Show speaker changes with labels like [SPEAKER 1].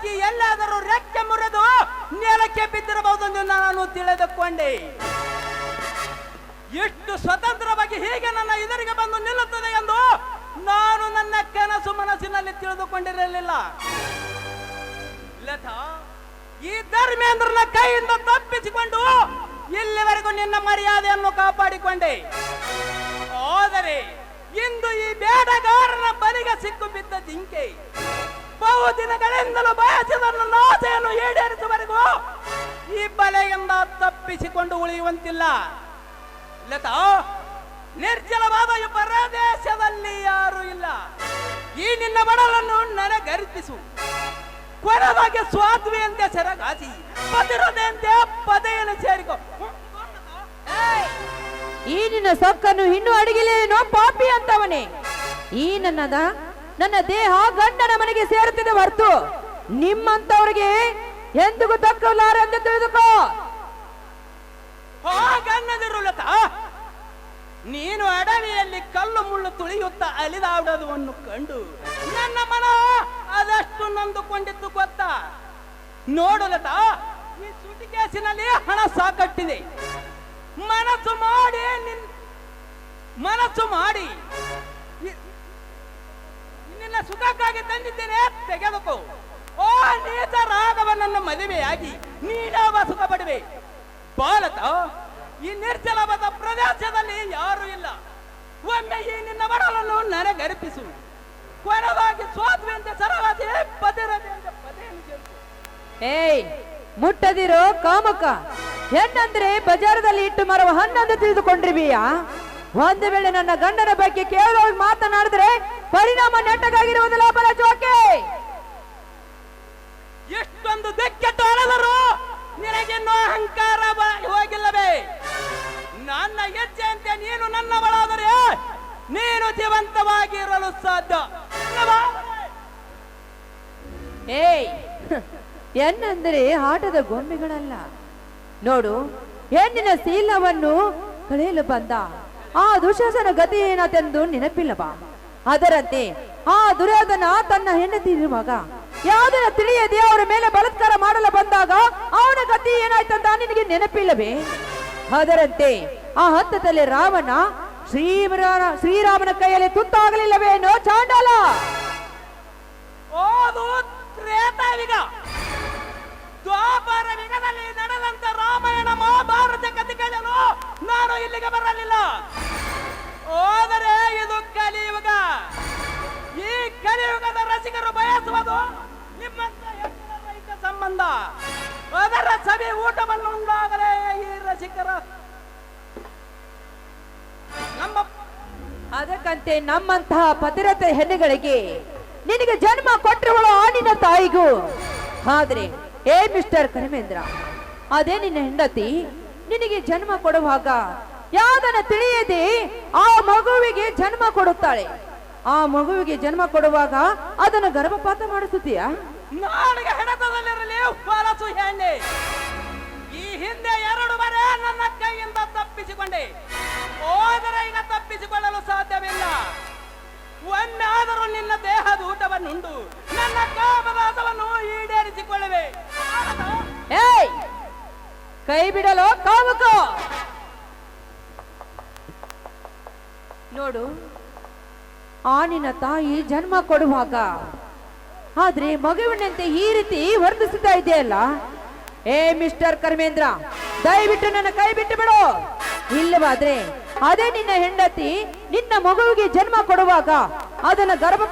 [SPEAKER 1] ಹಕ್ಕಿ ಎಲ್ಲಾದರೂ ರೆಕ್ಕೆ ಮುರಿದು ನೆಲಕ್ಕೆ ಬಿದ್ದಿರಬಹುದೆಂದು ನಾನು ತಿಳಿದುಕೊಂಡೆ. ಎಷ್ಟು ಸ್ವತಂತ್ರವಾಗಿ ಹೀಗೆ ನನ್ನ ಇದರಿಗೆ ಬಂದು ನಿಲ್ಲುತ್ತದೆ ಎಂದು ನಾನು ನನ್ನ ಕನಸು ಮನಸ್ಸಿನಲ್ಲಿ ತಿಳಿದುಕೊಂಡಿರಲಿಲ್ಲ. ಲತಾ, ಈ ಧರ್ಮೇಂದ್ರನ ಕೈಯಿಂದ ತಪ್ಪಿಸಿಕೊಂಡು ಇಲ್ಲಿವರೆಗೂ ನಿನ್ನ ಮರ್ಯಾದೆಯನ್ನು ಕಾಪಾಡಿಕೊಂಡೆ. ಆದರೆ ಇಂದು ಈ ಬೇಡಗಾರನ ಬಲಿಗೆ ಸಿಕ್ಕು ಬಿದ್ದ ಜಿಂಕೆ. ಬಹು ದಿನಗಳಿಂದಲೂ ಬಯಸಿದ ನನ್ನ ಆಸೆಯನ್ನು ಈಡೇರಿಸುವವರೆಗೂ ಈ ಬಲೆಯಿಂದ ತಪ್ಪಿಸಿಕೊಂಡು ಉಳಿಯುವಂತಿಲ್ಲ. ಲತಾ ನಿರ್ಜಲವಾದ ಈ ಪ್ರದೇಶದಲ್ಲಿ ಯಾರು ಇಲ್ಲ. ಈ ನಿನ್ನ ಬಡಲನ್ನು ನನಗರ್ಪಿಸು. ಕೊರವಾಗಿ ಸ್ವಾದ್ವಿಯಂತೆ ಸೆರಗಾಸಿ ಪತಿರದೆಯಂತೆ ಪದೆಯನ್ನು ಸೇರಿಕೊ.
[SPEAKER 2] ಈ ನಿನ್ನ ಸೊಕ್ಕನ್ನು ಇನ್ನೂ ಅಡಗಿಲೇನೋ ಪಾಪಿ ಅಂತವನೇ ಈ ನನ್ನದ ನನ್ನ ದೇಹ ಗಂಡನ ಮನೆಗೆ ಸೇರುತ್ತಿದೆ ಹೊರತು. ನಿಮ್ಮಂತವರಿಗೆ ಎಂದಿಗೂ ದಕ್ಕಲಾರೆ ಅಂತ ತಿಳಿದುಕೋ.
[SPEAKER 1] ನೀನು ಅಡವಿಯಲ್ಲಿ ಕಲ್ಲು ಮುಳ್ಳು ತುಳಿಯುತ್ತಾ ಅಲಿದಾಡುವುದನ್ನು ಕಂಡು ನನ್ನ ಮನ ಅದಷ್ಟು ನಂದುಕೊಂಡಿದ್ದು ಗೊತ್ತಾ? ನೋಡು ಲತಾ, ಈ ಸುಟಿಕೇಸಿನಲ್ಲಿ ಹಣ ಸಾಕಟ್ಟಿದೆ. ಮನಸ್ಸು ಮಾಡಿ ನಿನ್ ಮನಸ್ಸು ಮಾಡಿ ನಿನ್ನ ಸುಖಕ್ಕಾಗಿ ತಂದಿದ್ದೇನೆ ತೆಗೆದುಕೋ. ಓ, ನೀತ ರಾಘವನನ್ನ ಮದುವೆಯಾಗಿ ನೀನಾವ ಸುಖ ಪಡುವೆ ಭಾರತ ಈ ನಿರ್ಜಲವಾದ ಪ್ರದೇಶದಲ್ಲಿ ಯಾರು ಇಲ್ಲ. ಒಮ್ಮೆ ಈ ನಿನ್ನ ಬಡಲನ್ನು ನನಗರ್ಪಿಸು. ಕೊನೆದಾಗಿ ಅಂತ ಸರವಾದಿ.
[SPEAKER 2] ಏಯ್, ಮುಟ್ಟದಿರೋ ಕಾಮಕ. ಹೆಣ್ಣಂದ್ರೆ ಬಜಾರದಲ್ಲಿ ಇಟ್ಟು ಮರವ ಹಣ್ಣಂದು ತಿಳಿದುಕೊಂಡಿರ್ಬೀಯಾ ಒಂದು ವೇಳೆ ನನ್ನ ಗಂಡನ ಬಗ್ಗೆ ಕೇವಲ ಮಾತನಾಡಿದ್ರೆ ಪರಿಣಾಮ ನೆಟ್ಟಗಾಗಿರುವುದಿಲ್ಲ ಬರ ಜೋಕೆ.
[SPEAKER 1] ಎಷ್ಟೊಂದು ದಿಕ್ಕೆ ತೋರದರು ನಿನಗಿನ್ನೂ ಅಹಂಕಾರ ಬ- ಹೋಗಿಲ್ಲವೇ? ನನ್ನ ಹೆಜ್ಜೆಯಂತೆ ನೀನು ನನ್ನವಳಾದರೆ ನೀನು ಜೀವಂತವಾಗಿರಲು ಸಾಧ್ಯ.
[SPEAKER 2] ಏಯ್ ಹೆಣ್ಣಂದ್ರೆ ಆಟದ ಗೊಂಬೆಗಳಲ್ಲ. ನೋಡು ಹೆಣ್ಣಿನ ಶೀಲವನ್ನು ಕಳೆಯಲು ಬಂದ. ಆ ದುಶಾಸನ ಗತಿ ನೆನಪಿಲ್ಲ ನೆನಪಿಲ್ಲವಾ? ಅದರಂತೆ, ಆ ದುರ್ಯೋಧನ ತನ್ನ ಹೆಂಡತಿ ಇರುವಾಗ ಯಾವುದನ್ನ ತಿಳಿಯದೆ ಅವರ ಮೇಲೆ ಬಲಾತ್ಕಾರ ಮಾಡಲು ಬಂದಾಗ ಅವನ ಗತಿ ಏನಾಯ್ತಂತ ನಿನಗೆ ನೆನಪಿಲ್ಲವೇ? ಅದರಂತೆ, ಆ ಹಂತದಲ್ಲಿ ರಾವಣ ಶ್ರೀರಾಮ ಶ್ರೀರಾಮನ ಕೈಯಲ್ಲಿ ತುತ್ತಾಗಲಿಲ್ಲವೇನೋ ಚಾಂಡಾಲ.
[SPEAKER 1] ನಡೆದಂತ ರಾಮಾಯಣ ಮಹಾಭಾರತ ಕೇಳಲು ನಾನು ಇಲ್ಲಿಗೆ ಬರಲಿಲ್ಲ. ಸಂಬಂಧ. ಅದರ ಸಭೆ ಊಟವನ್ನು ಉಂಡಾಗಲೇ ಈ ರಸಿಕರ. ನಮ್ಮ
[SPEAKER 2] ಅದಕ್ಕಂತೆ ನಮ್ಮಂತಹ ಪತಿರತೆ ಹೆಣ್ಣುಗಳಿಗೆ ನಿನಗೆ ಜನ್ಮ ಕೊಟ್ಟಿರುವಳು ಆನಿನ ತಾಯಿಗೂ. ಆದ್ರೆ ಏ ಮಿಸ್ಟರ್ ಕರಿಮೇಂದ್ರ, ಅದೇ ನಿನ್ನ ಹೆಂಡತಿ ನಿನಗೆ ಜನ್ಮ ಕೊಡುವಾಗ ಯಾವ್ದನ್ನ ತಿಳಿಯದೆ ಆ ಮಗುವಿಗೆ ಜನ್ಮ ಕೊಡುತ್ತಾಳೆ. ಆ ಮಗುವಿಗೆ ಜನ್ಮ ಕೊಡುವಾಗ ಅದನ್ನು ಗರ್ಭಪಾತ ಮಾಡಿಸುತ್ತೀಯಾ?
[SPEAKER 1] ನಾಡಿಗೆ ಹೆಣತದಲ್ಲಿರಲಿ ಹೊಲಸು ಹೆಣ್ಣೆ ಈ ಹಿಂದೆ ಎರಡು ಬಾರಿ ನನ್ನ ಕೈಯಿಂದ ತಪ್ಪಿಸಿಕೊಂಡೆ. ಹೋದರೆ ಈಗ ತಪ್ಪಿಸಿಕೊಳ್ಳಲು ಸಾಧ್ಯವಿಲ್ಲ. ಒಮ್ಮೆ ಆದರೂ ನಿನ್ನ ದೇಹದ ಊಟವನ್ನುಂಡು ನನ್ನ ಕಾಮದಾಸವನ್ನು ಈಡೇರಿಸಿಕೊಳ್ಳುವೆ.
[SPEAKER 2] ಏಯ್ ಕೈ ಬಿಡಲು ಕಾಮುಕ! ನೋಡು, ಆ ನಿನ್ನ ತಾಯಿ ಜನ್ಮ ಕೊಡುವಾಗ ಆದ್ರೆ ಮಗುವಿನಂತೆ ಈ ರೀತಿ ವರ್ಧಿಸುತ್ತಾ ಇದೆಯಲ್ಲ? ಏ, ಮಿಸ್ಟರ್ ಕರ್ಮೇಂದ್ರ, ದಯವಿಟ್ಟು ನನ್ನ ಕೈ ಬಿಟ್ಟು ಬಿಡು. ಇಲ್ಲವಾದ್ರೆ ಅದೇ ನಿನ್ನ ಹೆಂಡತಿ ನಿನ್ನ ಮಗುವಿಗೆ ಜನ್ಮ ಕೊಡುವಾಗ ಅದನ್ನ ಗರ್ಭ